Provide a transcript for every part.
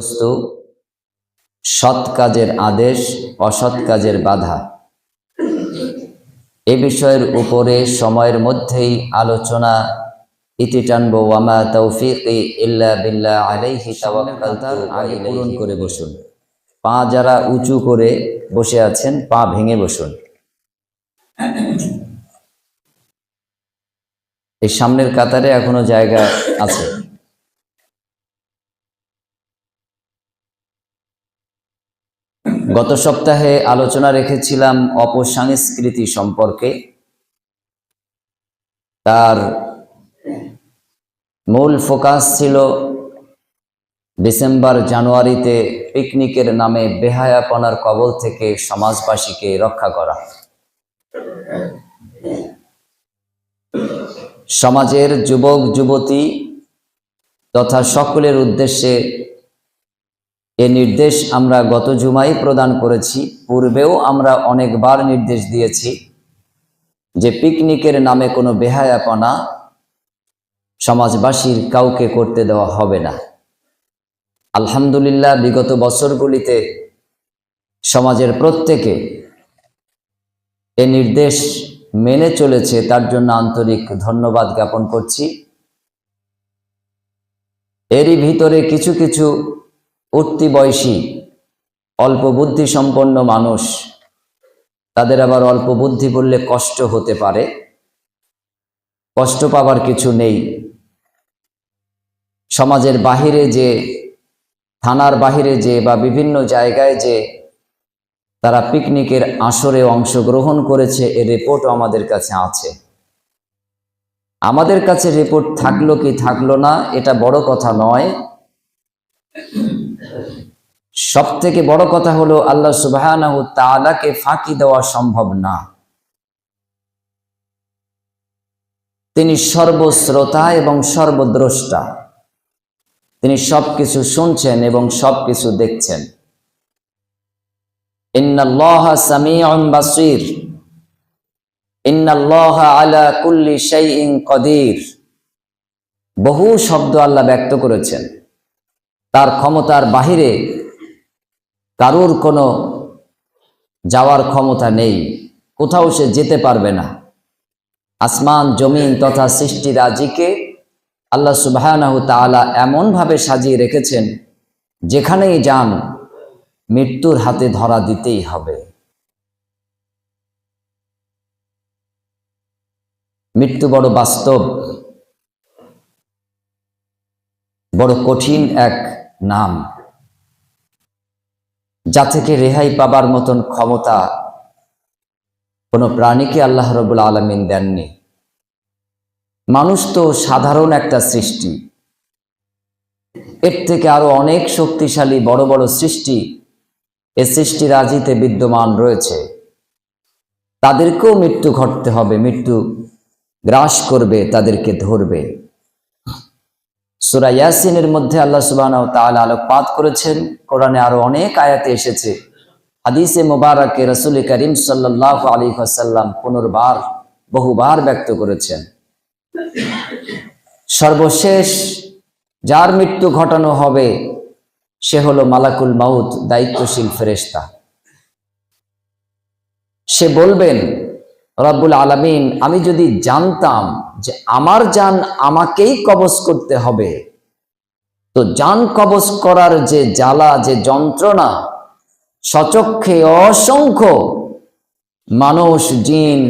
বস্তু, সৎ কাজের আদেশ, অসৎ কাজের বাধা। এ বিষয়ের উপরে সময়ের মধ্যেই আলোচনা, ইতি টানবো, ওয়ামা তৌফিকি আগে পূরণ করে বসুন। পা যারা উঁচু করে বসে আছেন, পা ভেঙে বসুন। এই সামনের কাতারে এখনও জায়গা আছে। গত সপ্তাহে আলোচনা রেখেছিলাম অপসংস্কৃতি সম্পর্কে। তার মূল ফোকাস ছিল ডিসেম্বর জানুয়ারিতে পিকনিকের নামে বেহায়াপনার কবল থেকে সমাজবাসীকে রক্ষা করা। সমাজের যুবক যুবতী তথা সকলের উদ্দেশ্যে এ নির্দেশ আমরা গত জুমাই প্রদান করেছি, পূর্বেও আমরা অনেকবার নির্দেশ দিয়েছি যে পিকনিকের নামে কোনো বেহায়াপনা সমাজবাসীর কাউকে করতে দেওয়া হবে না। আলহামদুলিল্লাহ, বিগত বছরগুলিতে সমাজের প্রত্যেকে এ নির্দেশ মেনে চলেছে, তার জন্য আন্তরিক ধন্যবাদ জ্ঞাপন করছি। এরই ভিতরে কিছু কিছু উঠতি বয়সী অল্প বুদ্ধি সম্পন্ন মানুষ, তাদের আবার অল্প বুদ্ধি বললে কষ্ট হতে পারে। কষ্ট পাবার কিছু নেই। সমাজের বাহিরে যে, থানার বাহিরে যে বা বিভিন্ন জায়গায় যে তারা পিকনিকের আসরে অংশগ্রহণ করেছে, এ রিপোর্টও আমাদের কাছে আছে। আমাদের কাছে রিপোর্ট থাকল কি থাকল না, এটা বড় কথা নয়। সব থেকে বড় কথা হলো আল্লাহ সুবাহ তালাকে ফাঁকি দেওয়া সম্ভব না। তিনি সর্বশ্রোতা এবং সর্বদ্রষ্টা। তিনি সবকিছু শুনছেন এবং সবকিছু দেখছেন। আলা কুল্লি কদির। বহু শব্দ আল্লাহ ব্যক্ত করেছেন। তার ক্ষমতার বাহিরে কারুর কোনো যাওয়ার ক্ষমতা নেই। কোথাও সে যেতে পারবে না। আসমান, জমিন তথা সৃষ্টি রাজিকে আল্লাহ সুবাহ তালা এমনভাবে সাজিয়ে রেখেছেন, যেখানেই যান মৃত্যুর হাতে ধরা দিতেই হবে। মৃত্যু বড় বাস্তব, বড় কঠিন এক নাম। যা থেকে রেহাই পাবার মতন ক্ষমতা কোনো প্রাণীকে আল্লাহ রবুল আলমিন দেননি। মানুষ তো সাধারণ একটা সৃষ্টি। এর থেকে আরও অনেক শক্তিশালী বড় বড় সৃষ্টি এ সৃষ্টি রাজিতে বিদ্যমান রয়েছে। তাদেরকেও মৃত্যু ঘটতে হবে, মৃত্যু গ্রাস করবে, তাদেরকে ধরবে। সুরা ইয়াসিনের মধ্যে আল্লাহ সুবাহ আলোকপাত করেছেন। কোরআনে আরও অনেক আয়াতে এসেছে। হাদিসে মুবারকে রসুল করিম সাল্লাহ আলী হাসাল্লাম পুনর্বার, বহুবার ব্যক্ত করেছেন। সর্বশেষ যার মৃত্যু ঘটানো হবে, সে হলো মালাকুল মাউত, দায়িত্বশীল ফেরেস্তা সে বলবেন রব্বুল আলমিন, আমি যদি জানতাম যে আমার যান আমাকেই কবজ করতে হবে, তো যান কবজ করার যে জ্বালা, যে যন্ত্রণা, সচক্ষে অসংখ্য মানুষ, জিন,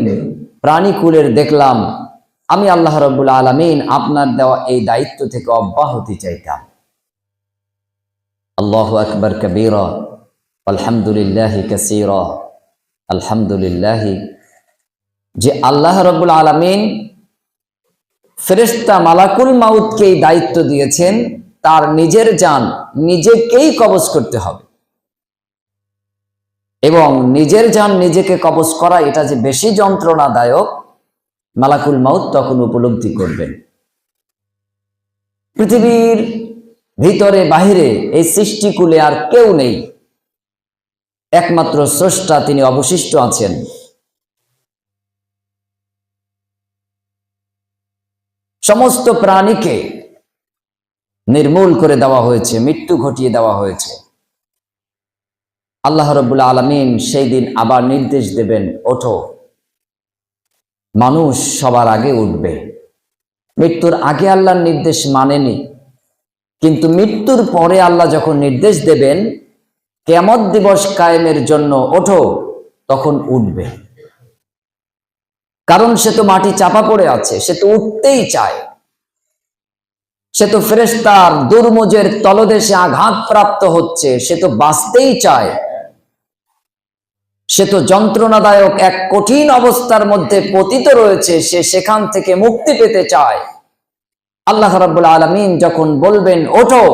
প্রাণীকুলের দেখলাম, আমি আল্লাহ রব্বুল আলমিন আপনার দেওয়া এই দায়িত্ব থেকে অব্যাহতি চাইতাম। আল্লাহ আকবর কবির, আলহামদুলিল্লাহ কসির, আলহামদুলিল্লাহ যে আল্লাহ রব্বুল আলমিন ফেরেস্তা মালাকুল মাউদকে দায়িত্ব দিয়েছেন, তার নিজের যান নিজেকেই কবজ করতে হবে। এবং নিজের যান নিজেকে কবজ করা, এটা যে বেশি যন্ত্রণাদায়ক, মালাকুল মাউত তখন উপলব্ধি করবেন। পৃথিবীর ভিতরে বাহিরে এই সৃষ্টিকুলে আর কেউ নেই। একমাত্র স্রষ্টা তিনি অবশিষ্ট আছেন। সমস্ত প্রাণীকে নির্মূল করে দেওয়া হয়েছে, মৃত্যু ঘটিয়ে দেওয়া হয়েছে। আল্লাহ রবুল্লা আলমিন সেই দিন আবার নির্দেশ দেবেন, ওঠো। মানুষ সবার আগে উঠবে। মৃত্যুর আগে আল্লাহর নির্দেশ মানেনি। কিন্তু মৃত্যুর পরে আল্লাহ যখন নির্দেশ দেবেন কেমত দিবস কায়েমের জন্য ওঠো, তখন উঠবে। কারণ সে তো মাটি চাপা পড়ে আছে, সে তো উঠতেই চায়। সে তো ফেরেস্তার দুর্মজের তলদেশে আঘাত প্রাপ্ত হচ্ছে, সে তো বাঁচতেই চায়। সে তো যন্ত্রণাদায়ক এক কঠিন অবস্থার মধ্যে পতিত রয়েছে, সে সেখান থেকে মুক্তি পেতে চায়। আল্লাহ রাব্বুল আলমিন যখন বলবেন, ওঠো।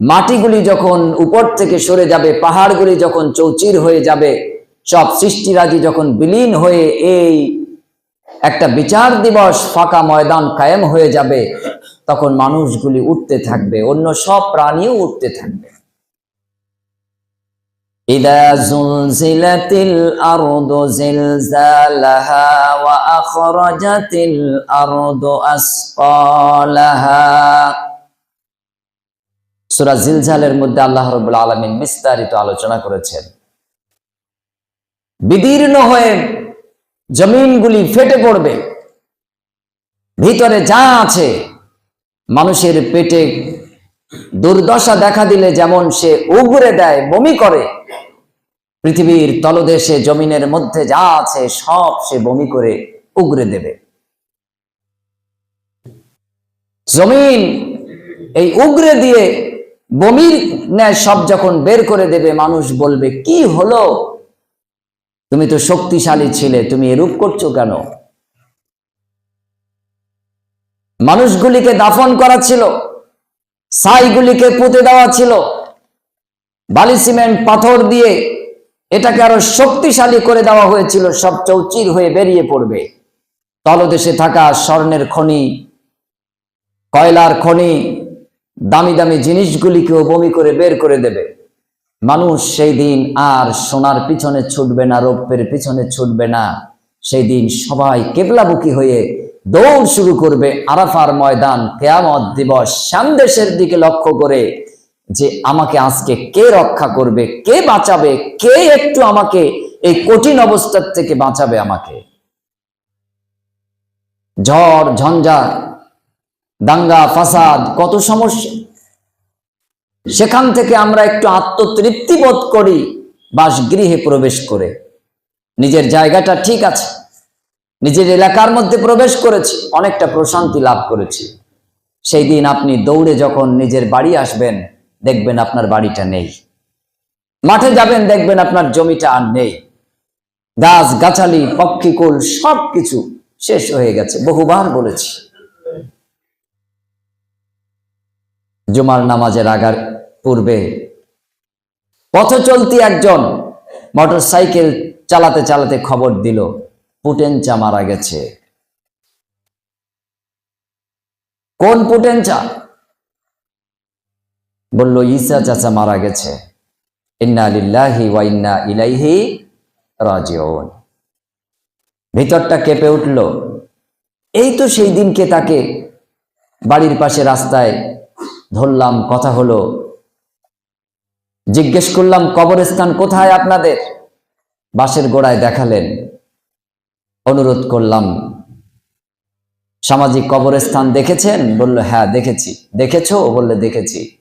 মাটিগুলি যখন উপর থেকে সরে যাবে, পাহাড়গুলি যখন চৌচির হয়ে যাবে, সব সৃষ্টিরাজি যখন বিলীন হয়ে এই একটা বিচার দিবস ফাঁকা ময়দান কায়েম হয়ে যাবে তখন মানুষগুলি উঠতে থাকবে অন্য সব প্রাণীও উঠতে থাকবে إذا زلزلت الأرض زلزالها وأخرجت الأرض أثقالها সূরা জিলজালের মধ্যে আল্লাহ রাব্বুল আলামিন বিস্তারিত আলোচনা করেছেন বিদীর্ণ হয়ে জমিনগুলি ফেটে পড়বে। ভিতরে যা আছে, মানুষের পেটে দুর্দশা দেখা দিলে যেমন সে উগরে দেয়, বমি করে। পৃথিবীর তলদেশে জমিনের মধ্যে যা আছে, সব সে বমি করে উগরে দেবে। জমিন এই উগরে দিয়ে বমির ন্যায় সব যখন বের করে দেবে, মানুষ বলবে, কি হলো? তুমি তো শক্তিশালী ছিলে, তুমি এরূপ করছ কেন? মানুষগুলিকে দাফন করা ছিল, ছাইগুলিকে পুঁতে দেওয়া ছিল, বালি সিমেন্ট, পাথর দিয়ে এটাকে আরও শক্তিশালী করে দেওয়া হয়েছিল, সব চৌচির হয়ে বেরিয়ে পড়বে। তলদেশে থাকা স্বর্ণের খনি, কয়লার খনি, দামি দামি জিনিসগুলিকেও বমি করে বের করে দেবে। মানুষ সেই দিন আর সোনার পিছনে ছুটবে না, রৌপ্যের পিছনে ছুটবে না। সেই দিন সবাই কেবলাবুকি হয়ে দৌড় শুরু করবে আরাফার ময়দান, কেয়ামত দিবস। সামদেশের দিকে লক্ষ্য করে যে আমাকে আজকে কে রক্ষা করবে, কে বাঁচাবে, কে একটু আমাকে এই কঠিন অবস্থার থেকে বাঁচাবে আমাকে? ঝড় ঝঞ্ঝাট দাঙ্গা, ফাসাদ, কত সমস্যা সেখান থেকে আমরা একটু আত্মতৃপ্তি বোধ করি বাসগৃহে প্রবেশ করে। নিজের জায়গাটা ঠিক আছে। নিজের এলাকার মধ্যে প্রবেশ করেছি, অনেকটা প্রশান্তি লাভ করেছি। সেই দিন আপনি দৌড়ে যখন নিজের বাড়ি আসবেন, দেখবেন আপনার বাড়িটা নেই। মাঠে যাবেন, দেখবেন আপনার জমিটা আর নেই। গাছ, গাছালি, পক্ষীকুল সব কিছু শেষ হয়ে গেছে। বহুবার বলেছি। জুমার নামাজের আগার পূর্বে। পথ চলতি একজন মোটর সাইকেল চালাতে চালাতে খবর দিল, পুটেনচা মারা গেছে। কোন পুটেনচা? বলল ঈসা চাচা মারা গেছে। ইন্না লিল্লাহি ওয়া ইন্না ইলাইহি রাজিউন। ভিতরটা কেঁপে উঠল। এই তো সেই দিনকে তাকে বাড়ির পাশে রাস্তায় ধরলাম। কথা হলো জিজ্ঞেস করলাম, কবরস্থান কোথায় আপনাদের? বাসের গোড়ায় দেখালেন। অনুরোধ করলাম, সামাজিক কবরস্থান দেখেছেন? বলল হ্যাঁ দেখেছি। দেখেছ? বললে, দেখেছি।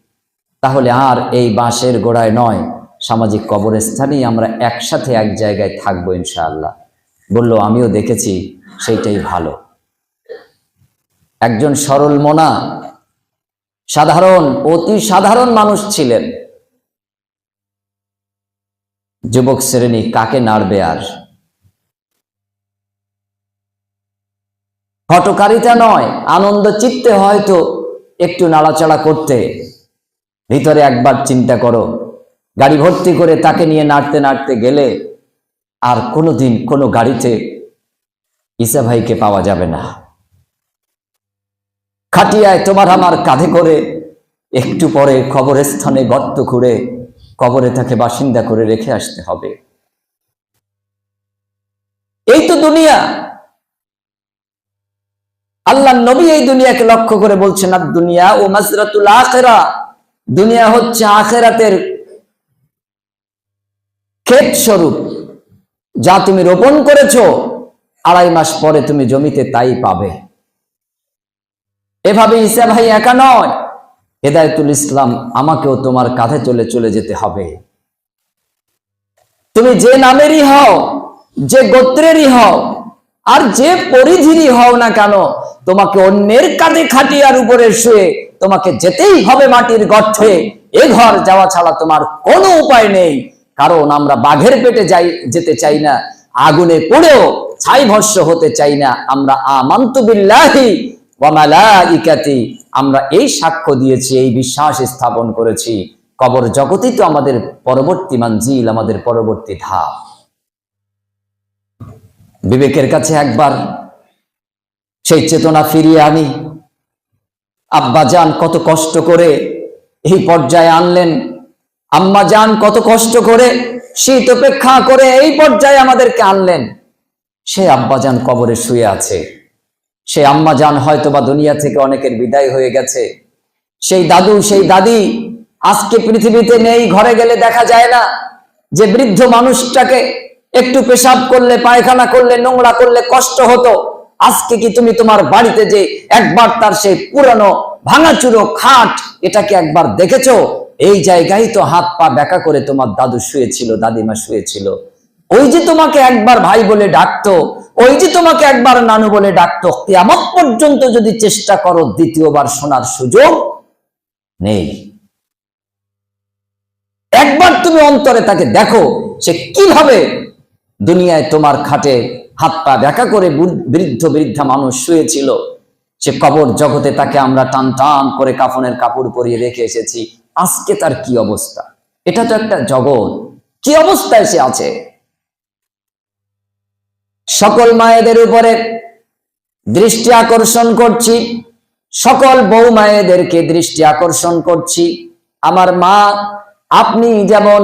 তাহলে আর এই বাঁশের গোড়ায় নয়, সামাজিক কবরস্থানেই আমরা একসাথে এক জায়গায় থাকব ইনশাআল্লাহ। বলল, আমিও দেখেছি, সেইটাই ভালো। একজন সরল মনা, সাধারণ, অতি সাধারণ মানুষ ছিলেন। যুবক শ্রেণি কাকে নাড়বে আর? হটকারিতা নয়, আনন্দ চিত্তে হয়তো একটু নাড়াচাড়া করতে। ভিতরে একবার চিন্তা করো, গাড়ি ভর্তি করে তাকে নিয়ে নাড়তে নাড়তে গেলে আর কোনোদিন কোনো গাড়িতে ঈসা ভাইকে পাওয়া যাবে না। খাটিয়ায় তোমার আমার কাঁধে করে একটু পরে কবরস্থানে গর্ত খুঁড়ে কবরে তাকে বাসিন্দা করে রেখে আসতে হবে। এই তো দুনিয়া। আল্লাহ নবী এই দুনিয়াকে লক্ষ্য করে বলছেন আর দুনিয়া ও মাজরাতুল আখেরা। দুনিয়া হচ্ছে আখেরাতের ক্ষেত স্বরূপ, যা তুমি রোপণ করেছ, আড়াই মাস পরে তুমি জমিতে তাই পাবে। এভাবে ঈসা ভাই একা নয় হেদায়তুল ইসলাম আমাকেও তোমার কাঁধে চলে চলে যেতে হবে। তুমি যে নামেরই হও, যে গোত্রেরই হও, আর যে পরিধিরই হও না কেন, তোমাকে অন্যের কাঁধে খাটিয়ার উপরে শুয়ে তোমাকে যেতেই হবে মাটির গর্থে এ ঘর যাওয়া ছাড়া তোমার কোনো উপায় নেই, কারণ আমরা বাঘের পেটে যাই, যেতে চাই না, আগুনে পড়েও ছাই ভস্য হতে চাই না। আমরা আমান্তু বিল্লাহি ওয়া মালাইকাতি আমরা এই সাক্ষ্য দিয়েছি, এই বিশ্বাস স্থাপন করেছি। কবর জগতই তো আমাদের পরবর্তী মানজিল আমাদের পরবর্তী ধাপ। বিবেকের কাছে একবার সেই চেতনা ফিরিয়ে আনি। আব্বা যান কত কষ্ট করে এই পর্যায়ে আনলেন। আম্মা যান কত কষ্ট করে শীত উপেক্ষা করে এই পর্যায়ে আমাদেরকে আনলেন। সে আব্বা যান কবরে শুয়ে আছে। সে আম্মা যান হয়তো বা দুনিয়া থেকে অনেকের বিদায় হয়ে গেছে। সেই দাদু, সেই দাদি, আজকে পৃথিবীতে নেই, ঘরে গেলে দেখা যায় না। যে বৃদ্ধ মানুষটাকে একটু পেশাব করলে, পায়খানা করলে, নোংরা করলে কষ্ট হতো। আজকে কি তুমি তোমার বাড়িতে যে একবার তার সেই পুরানো ভাঙাচুরো খাট, এটাকে একবার দেখেছ? এই জায়গায় তো হাত পা ব্যাকা করে তোমার দাদু শুয়েছিল, দাদিমা শুয়েছিল। ওই যে তোমাকে একবার ভাই বলে ডাকতো, ওই যে তোমাকে একবার নানু বলে ডাকতো, কিয়ামত পর্যন্ত যদি চেষ্টা করো, দ্বিতীয়বার শোনার সুযোগ নেই। একবার তুমি অন্তরে তাকে দেখো, সে কীভাবে দুনিয়ায় তোমার খাটে হাত পা ব্যাকা করে বৃদ্ধ বৃদ্ধা মানুষ শুয়েছিল, সে কবর জগতে তাকে আমরা টান টান করে কাফনের কাপড় পরিয়ে রেখে এসেছি। আজকে তার কি অবস্থা? এটা তো একটা জগৎ। কি অবস্থায় সে আছে? সকল মায়েদের উপরে দৃষ্টি আকর্ষণ করছি, সকল বউ মায়েদেরকে দৃষ্টি আকর্ষণ করছি। আমার মা, আপনি যেমন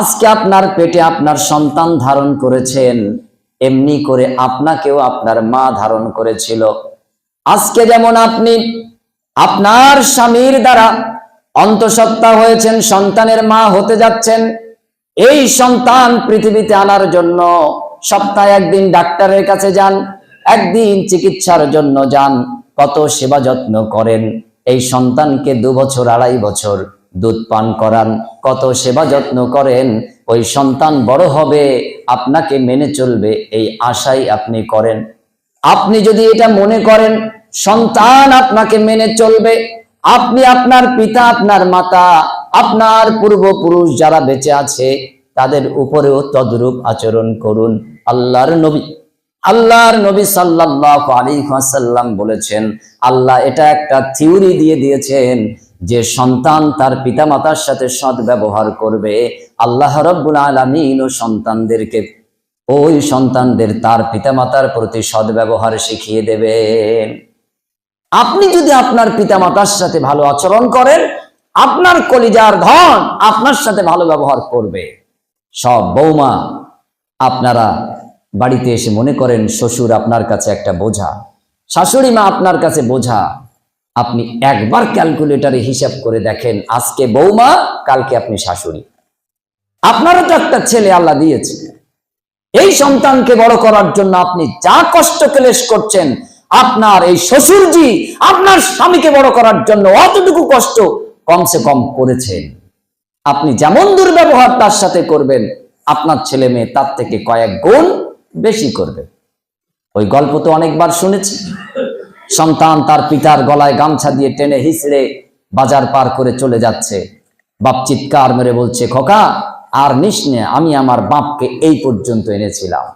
আজকে আপনার পেটে আপনার সন্তান ধারণ করেছেন, এমনি করে আপনাকেও আপনার মা ধারণ করেছিল। আজকে যেমন আপনি আপনার স্বামীর দ্বারা অন্তঃসত্ত্বা হয়েছেন, সন্তানের মা হতে যাচ্ছেন, এই সন্তান পৃথিবীতে আনার জন্য সপ্তাহে একদিন ডাক্তারের কাছে যান, একদিন চিকিৎসার জন্য যান। কত সেবা যত্ন করেন। এই সন্তানকে দু বছর, আড়াই বছর দুধ পান করান। কত সেবা যত্ন করেন। ওই সন্তান বড় হবে, আপনাকে মেনে চলবে, এই আশাই আপনি করেন। আপনি যদি এটা মনে করেন, সন্তান আপনাকে মেনে চলবে। আপনি আপনার পিতা, আপনার মাতা, আপনার পূর্বপুরুষ যারা বেঁচে আছে, তাদের উপরেও তদ্রূপ আচরণ করুন। আল্লাহর নবী। আল্লাহর নবী সাল্লাল্লাহু আলাইহি ওয়াসাল্লাম বলেছেন, আল্লাহ এটা একটা থিওরি দিয়ে দিয়েছেন যে সন্তান তার পিতামাতার সাথে সৎ ব্যবহার করবে। আল্লাহ রব্বুল আলামিন ও সন্তানদেরকে, ওই সন্তানদের তার পিতামাতার প্রতি সদ্ব্যবহার শিখিয়ে দেবেন। আপনি যদি আপনার পিতামাতার সাথে ভালো আচরণ করেন, আপনার কলিজার ধন আপনার সাথে ভালো ব্যবহার করবে। সব বৌমা, আপনারা বাড়িতে এসে মনে করেন, শ্বশুর আপনার কাছে একটা বোঝা। শাশুড়ি মা আপনার কাছে বোঝা। আপনি একবার ক্যালকুলেটরে হিসাব করে দেখেন, আজকে বৌমা, কালকে আপনি শাশুড়ি। আপনারও তো একটা ছেলে আল্লাহ দিয়েছে। এই সন্তানকে বড় করার জন্য আপনি যা কষ্ট ক্লেশ করছেন, আপনার এই শ্বশুরজি আপনার স্বামীকে বড় করার জন্য অতটুকু কষ্ট কমসে কম করেছেন। আপনি যেমন দুর্ব্যবহার তার সাথে করবেন, আপনার ছেলে মেয়ে তার থেকে কয়েক গুণ বেশি করবে। ওই গল্প তো অনেকবার শুনেছি। সন্তান তার পিতার গলায় গামছা দিয়ে টেনে হিসড়ে বাজার পার করে চলে যাচ্ছে। বাপ চিৎকার মেরে বলছে, খোকা, আর নিস আমি আমার বাপকে এই পর্যন্ত এনেছিলাম।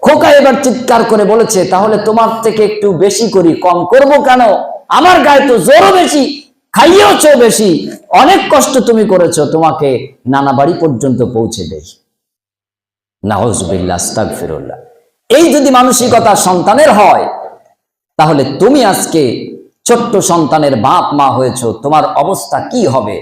খোকা এবার চিৎকার করে বলেছে, তাহলে তোমার থেকে একটু বেশি করি, কম করব কেন? আমার গায়ে তো জোরও বেশি খাইয়েওছ বেশি। অনেক কষ্ট তুমি করেছ, তোমাকে নানা বাড়ি পর্যন্ত পৌঁছে দেই। নাহজবিল্লা আস্তাগফিরুল্লাহ। এই যদি মানসিকতা সন্তানের হয়, তাহলে তুমি আজকে ছোট্ট সন্তানের বাপ মা হয়েছো, তোমার অবস্থা কি হবে?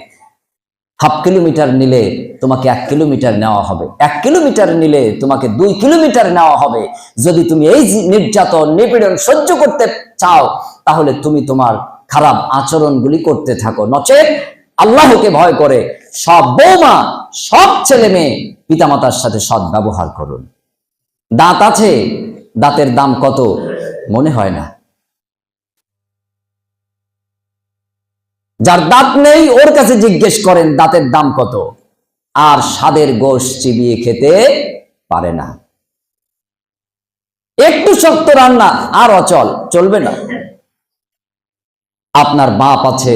হাফ কিলোমিটার নিলে তোমাকে এক কিলোমিটার নেওয়া হবে, এক কিলোমিটার নিলে তোমাকে দুই কিলোমিটার নেওয়া হবে। যদি তুমি এই নির্যাতন, নিপীড়ন সহ্য করতে চাও, তাহলে তুমি তোমার খারাপ আচরণগুলি করতে থাকো। নচেত আল্লাহকে ভয় করে সব বৌমা, সব ছেলে মেয়ে পিতামাতার সাথে সৎ ব্যবহার করুন। দাঁত আছে, দাঁতের দাম কত মনে হয় না। যার দাঁত নেই, ওর কাছে জিজ্ঞেস করেন, দাঁতের দাম কত? আর স্বাদের গোশ চিবিয়ে খেতে পারে না। একটু শক্ত রান্না, আর অচল, চলবে না। আপনার বাপ আছে,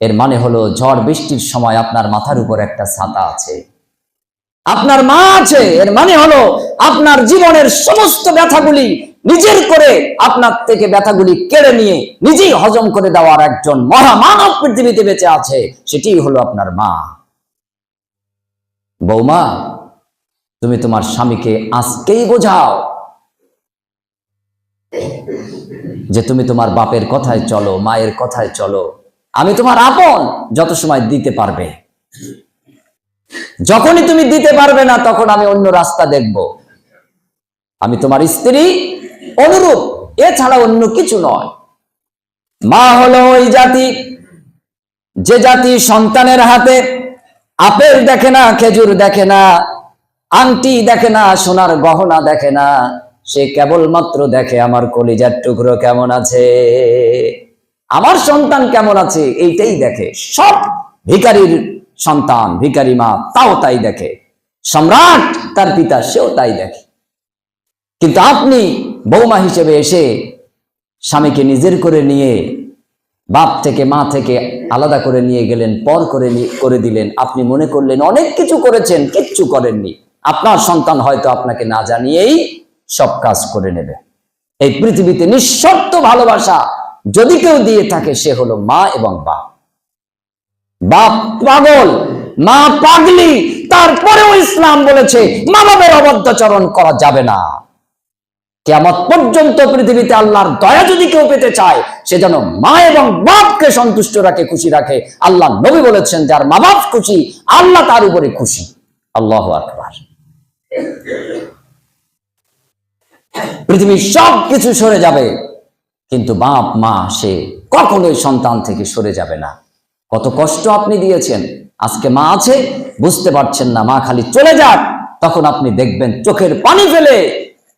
এর মানে হলো ঝড় বৃষ্টির সময় আপনার মাথার উপর একটা ছাতা আছে। আপনার মা আছে, এর মানে হলো আপনার জীবনের সমস্ত ব্যথাগুলি নিজের করে আপনার থেকে ব্যথাগুলি কেড়ে নিয়ে নিজেই হজম করে দেওয়ার একজন মহামানব পৃথিবীতে বেঁচে আছে সেটি হলো আপনার মা। বৌমা, তুমি তোমার স্বামীকে আজকেই বোঝাও যে তুমি তোমার বাপের কথায় চলো, মায়ের কথায় চলো। আমি তোমার আপন, যত সময় দিতে পারবে। যখনই তুমি দিতে পারবে না, তখন আমি অন্য রাস্তা দেখব। আমি তোমার স্ত্রী, অনুরূপ। এছাড়া অন্য কিছু নয়। মা হলো ওই জাতি, যে জাতি সন্তানের হাতে আপেল দেখে না, খেজুর দেখে না, আংটি দেখে না, সোনার গহনা দেখে না, সে কেবলমাত্র দেখে আমার কলিজার টুকরো কেমন আছে। আমার সন্তান কেমন আছে, এইটাই দেখে। সব ভিকারির সন্তান ভিকারি মা, তাও তাই দেখে। সম্রাট তার পিতা, সেও তাই দেখে। কিন্তু আপনি বৌমা হিসেবে এসে স্বামীকে নিজের করে নিয়ে, বাপ থেকে মা থেকে আলাদা করে নিয়ে গেলেন, পর করে করে দিলেন। আপনি মনে করলেন অনেক কিছু করেছেন, কিচ্ছু করেননি। আপনার সন্তান হয়তো আপনাকে না জানিয়েই সব কাজ করে নেবে। এই পৃথিবীতে নিঃশর্ত ভালোবাসা যদি কেউ দিয়ে থাকে, সে হলো মা এবং বাপ। বাপ পাগল, মা পাগলি, তারপরেও ইসলাম বলেছে মা বাবের অবদ্ধাচরণ করা যাবে না। কেমন পর্যন্ত পৃথিবীতে আল্লাহর দয়া যদি কেউ পেতে চায়, সে যেন মা এবং বাপকে সন্তুষ্ট রাখে, খুশি রাখে। আল্লাহ নবী বলেছেন যার মা বাপ খুশি, আল্লাহ তার উপরে খুশি। আল্লাহ আকবার। পৃথিবীর সব কিছু সরে যাবে, কিন্তু বাপ, মা, সে কখনোই সন্তান থেকে সরে যাবে না। কত কষ্ট আপনি দিয়েছেন। আজকে মা আছে, বুঝতে পারছেন না, মা খালি চলে যাক। তখন আপনি দেখবেন চোখের পানি ফেলে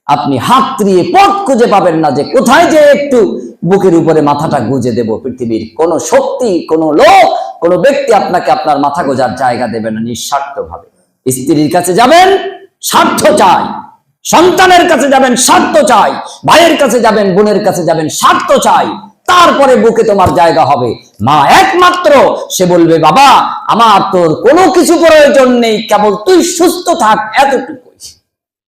আপনি হাত দিয়ে পথ খুঁজে পাবেন না যে কোথায় যে একটু বুকের উপরে মাথাটা গুজে দেব। পৃথিবীর কোন শক্তি, কোন লোক, কোন ব্যক্তি আপনাকে আপনার মাথা গোজার জায়গা দেবে না নিঃস্বার্থ ভাবে স্ত্রীর কাছে যাবেন, স্বার্থ চাই। সন্তানের কাছে যাবেন, স্বার্থ চাই। ভাইয়ের কাছে যাবেন, বোনের কাছে যাবেন, স্বার্থ চাই। তারপরে বুকে তোমার জায়গা হবে। মা একমাত্র, সে বলবে, বাবা, আমার তোর কোনো কিছু প্রয়োজন নেই, কেবল তুই সুস্থ থাক এতটুকু